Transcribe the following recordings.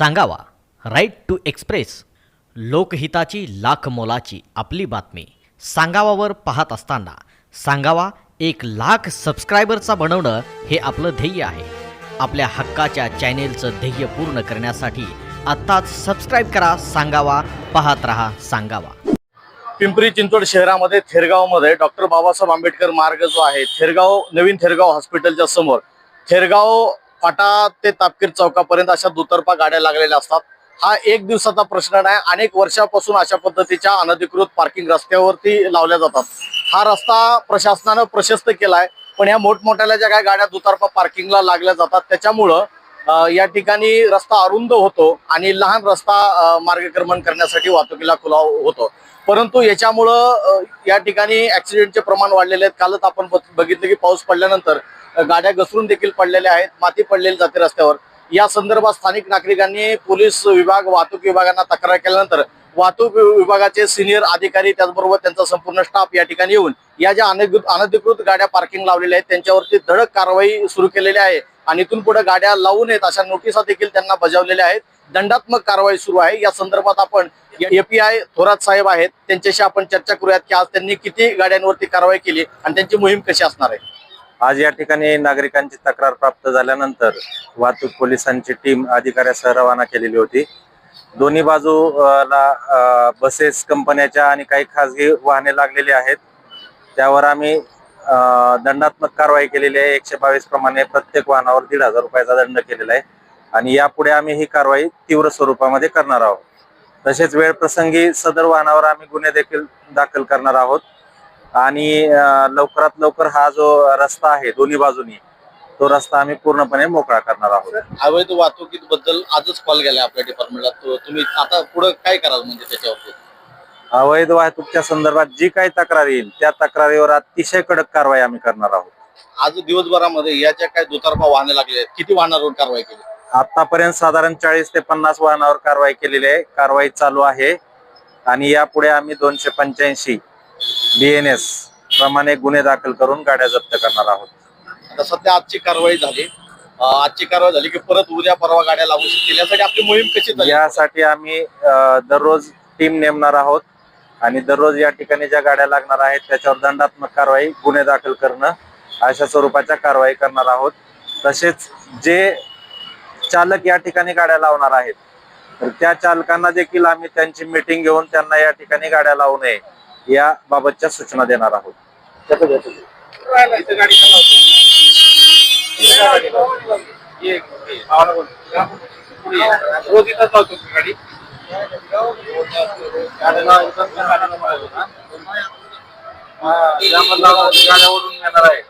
सांगावा. Right to express लोकहिताची लाख मोलाची आपली बातमी. सांगावावर पाहत असताना सांगावा एक लाख सबस्क्रायबरचा बनवणं हे आपलं ध्येय आहे. आपल्या हक्काच्या चॅनेलचं ध्येय पूर्ण करण्यासाठी आत्ताच सबस्क्राईब करा सांगावा पाहत रहा सांगावा. पिंपरी चिंचवड शहरामध्ये थेरगावमध्ये डॉक्टर बाबासाहेब आंबेडकर मार्ग जो आहे थेरगाव नवीन थेरगाव हॉस्पिटलच्या समोर थेरगाव फाटा ते तापकीर चौकापर्यंत अशा दुतर्फा गाड्या लागलेल्या असतात. हा एक दिवसाचा प्रश्न नाही अनेक वर्षापासून अशा पद्धतीच्या अनधिकृत पार्किंग रस्त्यावरती लावल्या जातात. हा रस्ता प्रशासनानं प्रशस्त केलाय पण ह्या मोठमोठ्या ज्या काही गाड्या दुतर्फा पार्किंगला लागल्या जातात त्याच्यामुळं या ठिकाणी रस्ता अरुंद होतो आणि लहान रस्ता मार्गक्रमण करण्यासाठी वाहतुकीला खुला होतो. परंतु याच्यामुळं या ठिकाणी ऍक्सिडेंटचे प्रमाण वाढलेले आहेत. कालच आपण बघितलं की पाऊस पडल्यानंतर गाड्या घसरून देखील पडलेल्या आहेत माती पडलेली जाते रस्त्यावर. या संदर्भात स्थानिक नागरिकांनी पोलीस विभाग वाहतूक विभागांना तक्रार केल्यानंतर वाहतूक विभागाचे सिनियर अधिकारी त्याचबरोबर त्यांचा संपूर्ण स्टाफ या ठिकाणी येऊन या ज्या अनधिकृत अनधिकृत गाड्या पार्किंग लावलेल्या आहेत त्यांच्यावरती धडक कारवाई सुरू केलेली आहे आणि इथून पुढे गाड्या लावू नयेत अशा नोटिसा देखील त्यांना बजावलेल्या आहेत. दंडात्मक कारवाई सुरू आहे. या संदर्भात आपण एपीआय थोरात साहेब आहेत. त्यांच्याशी आपण चर्चा करूयात की आज त्यांनी किती गाड्यांवरती कारवाई केली आणि त्यांची मोहीम कशी असणार आहे. आज या ठिकाणी नागरिकांची तक्रार प्राप्त झाल्यानंतर वाहतूक पोलिसांची टीम अधिकाऱ्यासह रवाना केलेली होती. दोन्ही बाजूला बसेस कंपन्याच्या आणि काही खासगी वाहने लागलेली आहेत. त्यावर आम्ही दंडात्मक कारवाई केलेली आहे. एकशे बावीस प्रमाणे प्रत्येक वाहनावर दीड हजार रुपयाचा दंड केलेला आहे. आणि यापुढे आम्ही ही कारवाई तीव्र स्वरूपामध्ये करणार आहोत. तसेच वेळ प्रसंगी सदर वाहनावर आम्ही गुन्हे देखील दाखल करणार आहोत. आणि लवकरात लवकर हा जो रस्ता आहे दोन्ही बाजूनी तो रस्ता आम्ही पूर्णपणे मोकळा करणार आहोत. अवैध वाहतुकीबद्दल आजच कॉल गेला आपल्या डिपार्टमेंटला तुम्ही आता पुढे काय कराल म्हणजे त्याच्यावरती? अवैध वाहतूकच्या संदर्भात जी काही तक्रार येईल त्या तक्रारीवर अतिशय कडक कारवाई आम्ही करणार आहोत. आज दिवसभरामध्ये या ज्या काही दुतर्फा वाहने लागले किती वाहनांवर कारवाई केली? आतापर्यंत साधारण चाळीस ते पन्नास वाहनावर कारवाई केलेली आहे. कारवाई चालू आहे. आणि यापुढे आम्ही दोनशे पंच्याऐंशी बीएनएस प्रमाणे गुन्हे दाखल करून गाड्या जप्त करणार आहोत. आता सध्या आजची कारवाई झाली. आजची कारवाई झाली की परत उद्या परवा गाड्या लागू शकतील. यासाठी आपली मोहीम कशी यासाठी आम्ही दररोज टीम नेमणार आहोत आणि दररोज या ठिकाणी ज्या गाड्या लागणार आहेत त्याच्यावर दंडात्मक कारवाई गुन्हे दाखल करणं अशा स्वरूपाच्या कारवाई करणार आहोत. तसेच जे चालक या ठिकाणी गाड्या लावणार आहेत तर त्या चालकांना देखील आम्ही त्यांची मिटिंग घेऊन त्यांना या ठिकाणी गाड्या लावू नये. या बाबतच्या सूचना देणार आहोत. गाड्यावरून येणार आहे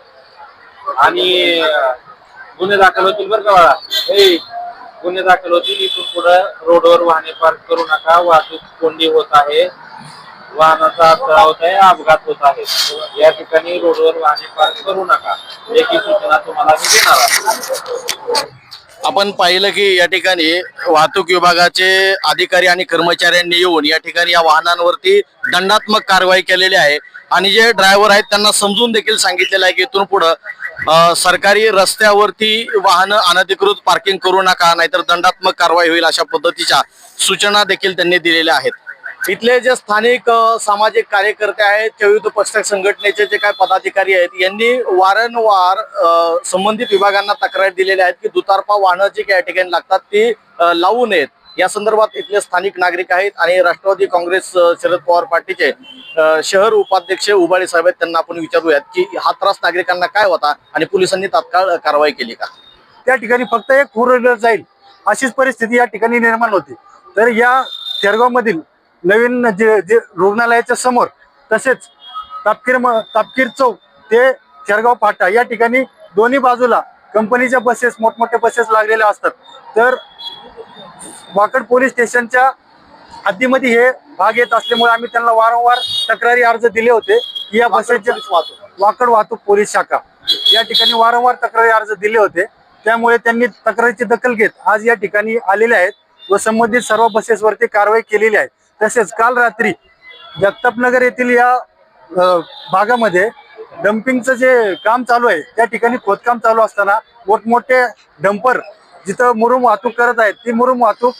आणि गुन्हे दाखल होतील बरं का बाळा? गुन्हे दाखल होतील इथून पुढे रोडवर वाहने पार्क करू नका. वाहतूक कोंडी होत आहे. वाहनाचा अडथळा होत आहे अपघात होत आहे. या ठिकाणी रोडवर वाहने पार्क करू नका. याची सूचना तुम्हाला मी देणार आहे. आपण पाहिलं की या ठिकाणी वाहतूक विभागाचे अधिकारी आणि कर्मचाऱ्यांनी येऊन या ठिकाणी या वाहनांवरती दंडात्मक कारवाई केलेली आहे. आणि जे ड्रायव्हर आहेत त्यांना समजून देखील सांगितलेलं आहे की इथून पुढं सरकारी रस्त्यावरती वाहनं अनधिकृत पार्किंग करू नका नाहीतर दंडात्मक कारवाई होईल अशा पद्धतीच्या सूचना देखील त्यांनी दिलेल्या आहेत. इथले जे स्थानिक सामाजिक कार्यकर्ते आहेत चवित पक्षक संघटनेचे जे काही पदाधिकारी आहेत यांनी वारंवार संबंधित विभागांना तक्रार दिलेल्या आहेत की दुतारपा वाहनं जी काही या ठिकाणी लागतात ती लावू नयेत. या संदर्भात इथले स्थानिक नागरिक आहेत आणि राष्ट्रवादी काँग्रेस शरद पवार पार्टीचे शहर उपाध्यक्ष उबाळे साहेब आहेत त्यांना आपण विचारूयात की हा त्रास नागरिकांना काय होता आणि पोलिसांनी तात्काळ कारवाई केली का? त्या ठिकाणी फक्त एक फोर व्हीलर जाईल अशीच परिस्थिती या ठिकाणी निर्माण होती. तर या शेरगाव मधील नवीन जे जे रुग्णालयाच्या समोर तसेच तापकीर म- तापकीर चौक ते शेरगाव फाटा या ठिकाणी दोन्ही बाजूला कंपनीच्या बसेस मोठमोठ्या बसेस लागलेल्या असतात. तर वाकड पोलीस स्टेशनच्या हद्दीमध्ये हे भाग येत असल्यामुळे आम्ही त्यांना वारंवार तक्रारी अर्ज दिले होते की या बसेसच्या वाकड वाहतूक पोलीस शाखा. या ठिकाणी वारंवार तक्रारी अर्ज दिले होते. त्यामुळे त्यांनी तक्रारीची दखल घेत आज या ठिकाणी आलेले आहेत व संबंधित सर्व बसेसवरती कारवाई केलेली आहे. तसेच काल रात्री जगतापनगर येथील या भागामध्ये डम्पिंगचं जे काम चालू आहे त्या ठिकाणी खोदकाम चालू असताना मोठमोठे डंपर जिथं मुरुम वाहतूक करत आहेत ती मुरुम वाहतूक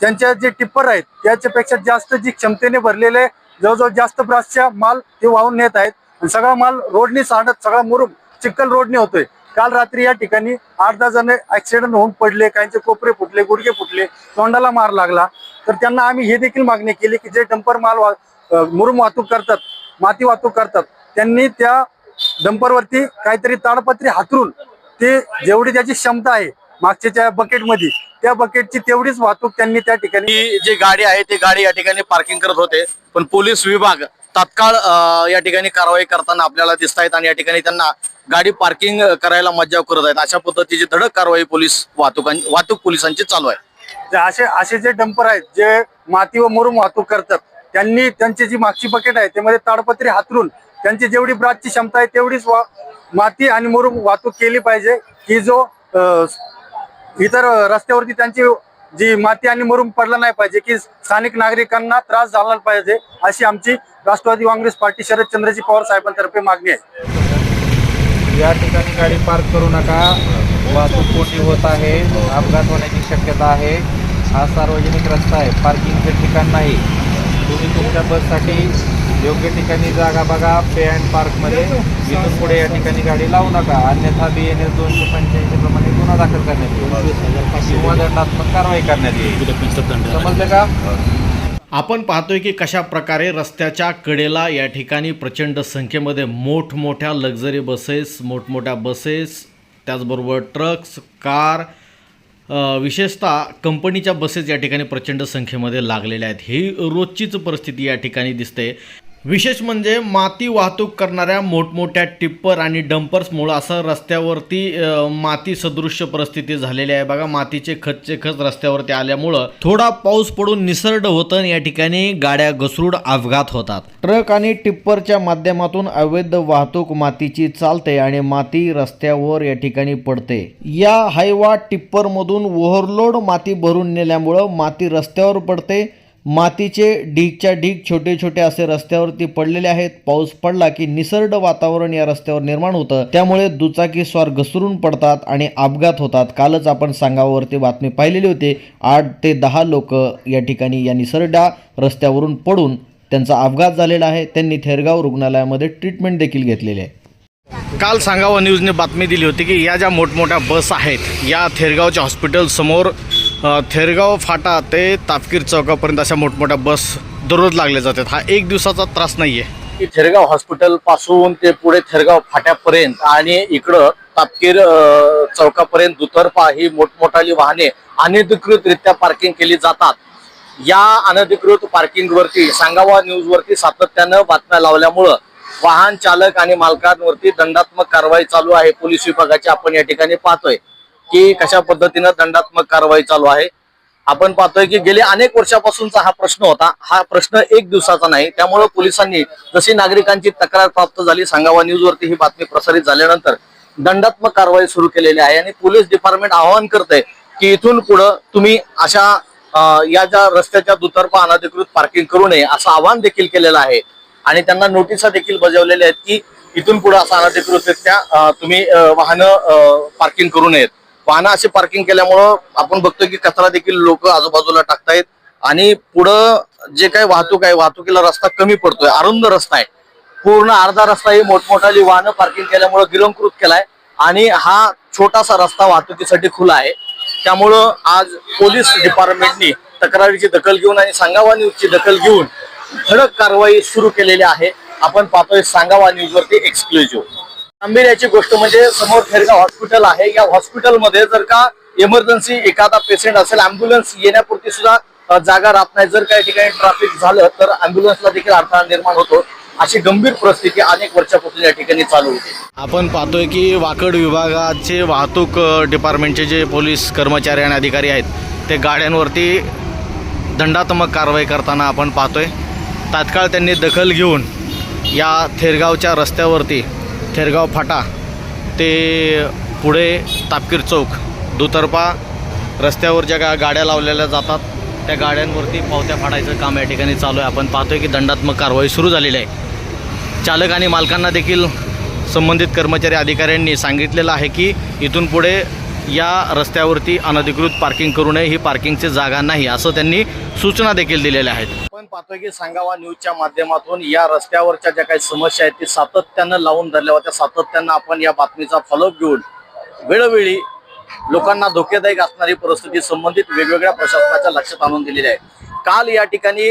त्यांच्या जे टिप्पर आहेत त्याच्यापेक्षा जास्त जी क्षमतेने भरलेले जवळजवळ जास्त ब्रासच्या माल ते वाहून नेत आहेत. सगळा माल रोडनी सांडत सगळा मुरुम चिखल रोडने होतोय. काल रात्री या ठिकाणी आठ दहा जण ऍक्सिडेंट होऊन पडले काहींचे कोपरे फुटले गुडघे फुटले तोंडाला मार लागला. तर त्यांना आम्ही हे देखील मागणी केली की जे डंपर माल वा मुरुम वाहतूक करतात माती वाहतूक करतात त्यांनी त्या डंपरवरती काहीतरी ताडपत्री हातरून ते जेवढी त्याची क्षमता आहे मागच्या बकेटमध्ये त्या बकेटची तेवढीच वाहतूक त्यांनी त्या ठिकाणी जी गाडी आहे ती गाडी या ठिकाणी पार्किंग करत होते पण पोलीस विभाग तात्काळ या ठिकाणी कारवाई करताना आपल्याला दिसत आहेत आणि या ठिकाणी त्यांना गाडी पार्किंग करायला मज्जाव करत आहेत. अशा पद्धतीची धडक कारवाई पोलीस वाहतूक वाहतूक पोलिसांची चालू आहे. असे असे जे डंपर आहेत जे माती व मुरुम वाहतूक करतात त्यांनी त्यांची जी मागची बकेट आहे त्यामध्ये ताडपत्री हातरून त्यांची जेवढी ब्राचची क्षमता आहे तेवढीच वा माती आणि मुरुम वाहतूक केली पाहिजे. की जो इतर रस्त्यावरती त्यांची जी माती आणि मरून पडला नाही पाहिजे की स्थानिक नागरिकांना त्रास झाला पाहिजे अशी आमची राष्ट्रवादी काँग्रेस पार्टी शरदचंद्रजी पवार साहेबांतर्फे मागणी आहे. या ठिकाणी गाडी पार्क करू नका. वाहतूक कोठी होत आहे अपघात होण्याची शक्यता आहे. हा सार्वजनिक रस्ता आहे पार्किंगचे ठिकाण नाही. तुम्ही तुमच्या बससाठी योग्य ठिकाणी जागा बघा पे अँड पार्कमध्ये इथून पुढे या ठिकाणी गाडी लावू नका. अन्यथा बी एन एस दोनशे पंच्याऐंशी प्रमाणे गुन्हा दाखल करण्यात येईल. किंवा दंडात्मक कारवाई करण्यात येईल. समजलं का? आपण पाहतोय की कशा प्रकारे रस्त्याच्या कडेला या ठिकाणी प्रचंड संख्येमध्ये मोठमोठ्या लक्झरी बसेस मोठमोठ्या बसेस त्याचबरोबर ट्रक्स कार विशेषतः कंपनीच्या बसेस या ठिकाणी प्रचंड संख्येमध्ये लागलेल्या आहेत. ही रोजचीच परिस्थिती या ठिकाणी दिसते. विशेष म्हणजे माती वाहतूक करणाऱ्या मोठमोठ्या टिप्पर आणि डंपर्समुळं असं रस्त्यावरती माती सदृश्य परिस्थिती झालेली आहे. बघा मातीचे खचचे खच रस्त्यावरती आल्यामुळं थोडा पाऊस पडून निसर्ड होतं आणि या ठिकाणी गाड्या घसरूड अपघात होतात. ट्रक आणि टिप्परच्या माध्यमातून अवैध वाहतूक मातीची चालते आणि माती रस्त्यावर या ठिकाणी पडते. या हायवा टिप्परमधून ओव्हरलोड माती भरून नेल्यामुळं माती रस्त्यावर पडते मातीचे ढीगच्या ढीग छोटे छोटे असे रस्त्यावरती पडलेले आहेत. पाऊस पडला की निसर्ड वातावरण या रस्त्यावर निर्माण होतं. त्यामुळे दुचाकी स्वार घसरून पडतात आणि अपघात होतात. कालच आपण सांगावरती बातमी पाहिलेली होती. आठ ते दहा लोक या ठिकाणी या निसर्डा रस्त्यावरून पडून त्यांचा अपघात झालेला आहे. त्यांनी थेरगाव रुग्णालयामध्ये ट्रीटमेंट देखील घेतलेली आहे. काल सांगावा न्यूजने बातमी दिली होती की या ज्या मोठमोठ्या बस आहेत या थेरगावच्या हॉस्पिटलसमोर थेरगाव फाटा ते तापकीर चौकापर्यंत अशा मोठमोठ्या बस दररोज लागल्या जातात. हा एक दिवसाचा त्रास नाहीये. की थेरगाव हॉस्पिटलपासून ते पुढे थेरगाव फाट्यापर्यंत आणि इकडं तापकीर चौकापर्यंत दुतर्फा ही मोठमोठाली वाहने अनधिकृतरित्या पार्किंग केली जातात. या अनधिकृत पार्किंगवरती सांगावा न्यूजवरती सातत्यानं बातम्या लावल्यामुळं वाहन चालक आणि मालकांवरती दंडात्मक कारवाई चालू आहे. पोलीस विभागाची आपण या ठिकाणी पाहतोय. की कशा पद्धतीनं दंडात्मक कारवाई चालू आहे. आपण पाहतोय की गेले अनेक वर्षापासूनचा हा प्रश्न होता. हा प्रश्न एक दिवसाचा नाही. त्यामुळे पोलिसांनी जशी नागरिकांची तक्रार प्राप्त झाली सांगावा न्यूज वरती ही बातमी प्रसारित झाल्यानंतर दंडात्मक कारवाई सुरू केलेली आहे आणि पोलीस डिपार्टमेंट आवाहन करते की इथून पुढं तुम्ही अशा या ज्या रस्त्याच्या दुतर्फा अनधिकृत पार्किंग करू नये असं आवाहन देखील केलेलं आहे. आणि त्यांना नोटिसा देखील बजावलेल्या आहेत की इथून पुढे असं अनधिकृतरित्या तुम्ही वाहनं पार्किंग करू नयेत. वाहनं अशी पार्किंग केल्यामुळं आपण बघतो की कचरा देखील लोक आजूबाजूला टाकतायत. आणि पुढं जे काही वाहतूक आहे वाहतुकीला रस्ता कमी पडतोय अरुंद रस्ता आहे. पूर्ण अर्धा रस्ता ही मोठमोठाली वाहनं पार्किंग केल्यामुळं गिरंकृत केलाय. आणि हा छोटासा रस्ता वाहतुकीसाठी खुला आहे. त्यामुळं आज पोलीस डिपार्टमेंटनी तक्रारीची दखल घेऊन आणि सांगावा न्यूजची दखल घेऊन धडक कारवाई सुरू केलेली आहे. आपण पाहतोय सांगावा न्यूज वरती एक्सक्लुझिव्ह गांभीर्याची गोष्ट म्हणजे समोर थेरगाव हॉस्पिटल आहे. या हॉस्पिटलमध्ये जर का इमर्जन्सी एखादा पेशंट असेल अँब्युलन्स येण्यापुरती सुद्धा जागा राहत नाही. जर काही ठिकाणी ट्रॅफिक झालं तर अँब्युलन्सला देखील अडथळा निर्माण होतो. अशी गंभीर परिस्थिती अनेक वर्षापासून या ठिकाणी चालू होती. आपण पाहतोय की वाकड विभागाचे वाहतूक डिपार्टमेंटचे जे पोलीस कर्मचारी आणि अधिकारी आहेत ते गाड्यांवरती दंडात्मक कारवाई करताना आपण पाहतोय. तात्काळ त्यांनी दखल घेऊन या थेरगावच्या रस्त्यावरती थेरगाव फाटा ते पुढे तापकीर चौक दुतर्फा रस्त्यावर ज्या गा गाड्या लावलेल्या जातात त्या गाड्यांवरती पावत्या फाडायचं काम या ठिकाणी चालू आहे. आपण पाहतोय की दंडात्मक कारवाई सुरू झालेली आहे. चालक आणि मालकांना देखील संबंधित कर्मचारी अधिकाऱ्यांनी सांगितलेलं आहे की इथून पुढे या रस्त्यावरती अनधिकृत पार्किंग करू नये ही पार्किंगची जागा नाही असं त्यांनी सूचना देखील दिलेल्या आहेत. आपण पाहतोय की सांगावा न्यूजच्या माध्यमातून या रस्त्यावरच्या ज्या काही समस्या आहेत ती सातत्यानं लावून धरल्या होत्या. सातत्यानं आपण या बातमीचा फॉलोअप घेऊन वेळोवेळी लोकांना धोकेदायक असणारी परिस्थिती संबंधित वेगवेगळ्या प्रशासनाच्या लक्षात आणून दिलेली आहे. काल या ठिकाणी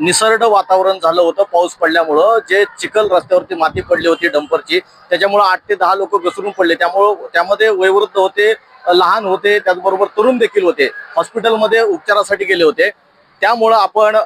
निसर्ग वातावरण झालं होतं. पाऊस पडल्यामुळं जे चिखल रस्त्यावरती माती पडली होती डंपरची त्याच्यामुळं आठ ते दहा लोक घसरून पडले. त्यामुळं त्यामध्ये वयोवृद्ध होते लहान होते त्याचबरोबर तरुण देखील होते. हॉस्पिटलमध्ये उपचारासाठी गेले होते. त्यामुळं आपण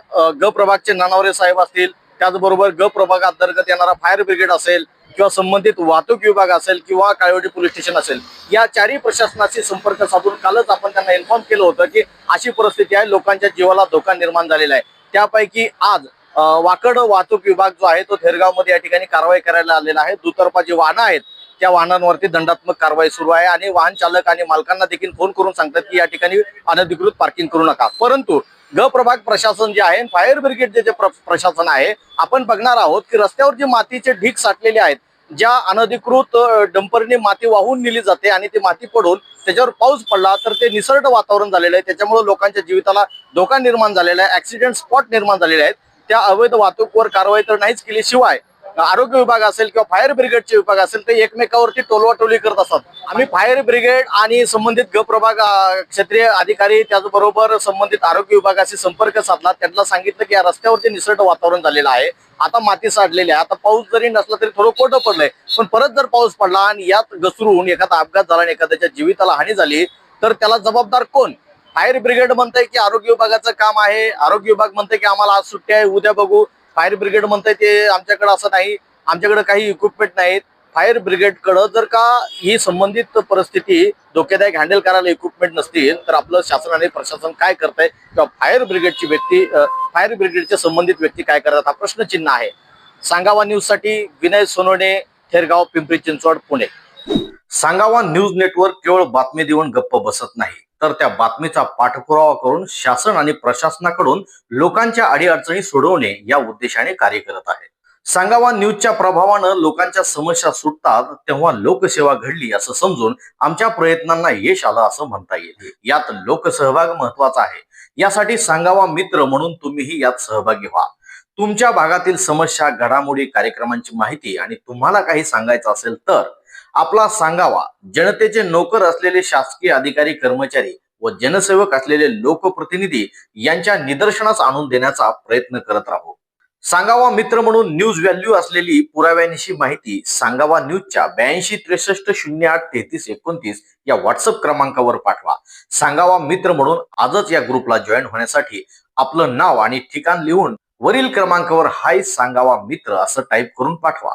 ग प्रभागचे नानावरे साहेब असतील त्याचबरोबर ग प्रभाग अंतर्गत येणारा फायर ब्रिगेड असेल किंवा संबंधित वाहतूक विभाग असेल किंवा काळवडी पोलीस स्टेशन असेल या चारही प्रशासनाशी संपर्क साधून कालच आपण त्यांना इन्फॉर्म केलं होतं की अशी परिस्थिती आहे लोकांच्या जीवाला धोका निर्माण झालेला आहे. त्यापैकी आज वाकड वाहतूक विभाग जो आहे तो थेरगावमध्ये या ठिकाणी कारवाई करायला आलेला आहे. दुतर्फा जी वाहनं आहेत त्या वाहनांवरती दंडात्मक कारवाई सुरू आहे आणि वाहन चालक आणि मालकांना देखील फोन करून सांगतात की या ठिकाणी अनधिकृत पार्किंग करू नका. परंतु ग प्रभाग प्रशासन जे आहे फायर ब्रिगेड जे प्रशासन आहे आपण बघणार आहोत की रस्त्यावर जे मातीचे ढीक साठलेले आहेत ज्या अनधिकृत डंपरने माती वाहून नेली जाते आणि ती माती पडून त्याच्यावर पाऊस पडला तर ते निसर्ग वातावरण झालेलं आहे. त्याच्यामुळे लोकांच्या जीविताला धोका निर्माण झालेला आहे ऍक्सिडेंट स्पॉट निर्माण झालेले आहेत. त्या अवैध वाहतूकवर कारवाई तर नाहीच केली शिवाय आरोग्य विभाग असेल किंवा फायर ब्रिगेडचे विभाग असेल ते एकमेकावरती टोलवाटोली करत असतात. आम्ही फायर ब्रिगेड आणि संबंधित ग प्रभाग क्षेत्रीय अधिकारी त्याचबरोबर संबंधित आरोग्य विभागाशी संपर्क साधला. त्यांना सांगितलं की या रस्त्यावरती निसर्ग वातावरण झालेलं आहे. आता माती साडलेली आहे. आता पाऊस जरी नसला तरी थोडं कोटं पडलंय. पण परत जर पाऊस पडला आणि यात घसरून एखादा अपघात झाला आणि एखाद्याच्या जीविताला हानी झाली तर त्याला जबाबदार कोण? फायर ब्रिगेड म्हणतंय की आरोग्य विभागाचं काम आहे. आरोग्य विभाग म्हणतंय की आम्हाला आज सुट्टी आहे उद्या बघू. फायर ब्रिगेड म्हणताय ते आमच्याकडे असं नाही. आमच्याकडे काही इक्विपमेंट नाहीत. फायर ब्रिगेडकडं जर का ही संबंधित परिस्थिती धोकेदायक हँडल करायला इक्विपमेंट नसतील तर आपलं शासन आणि प्रशासन काय करतंय? किंवा फायर ब्रिगेडची व्यक्ती फायर ब्रिगेडच्या संबंधित व्यक्ती काय करतात? हा प्रश्नचिन्ह आहे. सांगावा न्यूजसाठी विनय सोनवणे थेरगाव पिंपरी चिंचवड पुणे. सांगावा न्यूज नेटवर्क केवळ बातमी देऊन गप्प बसत नाही. तर त्या बातमीचा पाठपुरावा करून शासन आणि प्रशासनाकडून लोकांच्या अडीअडचणी सोडवणे या उद्देशाने कार्य करत आहे. सांगावा न्यूजच्या प्रभावानं लोकांच्या समस्या सुटतात तेव्हा लोकसेवा घडली असं समजून आमच्या प्रयत्नांना यश आलं असं म्हणता येईल. यात लोकसहभाग महत्त्वाचा आहे. यासाठी सांगावा मित्र म्हणून तुम्हीही यात सहभागी व्हा. तुमच्या भागातील समस्या घडामोडी कार्यक्रमांची माहिती आणि तुम्हाला काही सांगायचं असेल तर आपला सांगावा. जनतेचे नोकर असलेले शासकीय अधिकारी कर्मचारी व जनसेवक असलेले लोकप्रतिनिधी यांच्या निदर्शनास आणून देण्याचा प्रयत्न करत राहू. सांगावा मित्र म्हणून न्यूज व्हॅल्यू असलेली पुराव्यानिशी माहिती सांगावा न्यूजच्या ब्याऐंशी त्रेसष्ट शून्य आठ तेहतीस एकोणतीस या व्हॉट्सअप क्रमांकावर पाठवा. सांगावा मित्र म्हणून आजच या ग्रुपला जॉईन होण्यासाठी आपलं नाव आणि ठिकाण लिहून वरील क्रमांकावर हाय सांगावा मित्र असं टाईप करून पाठवा.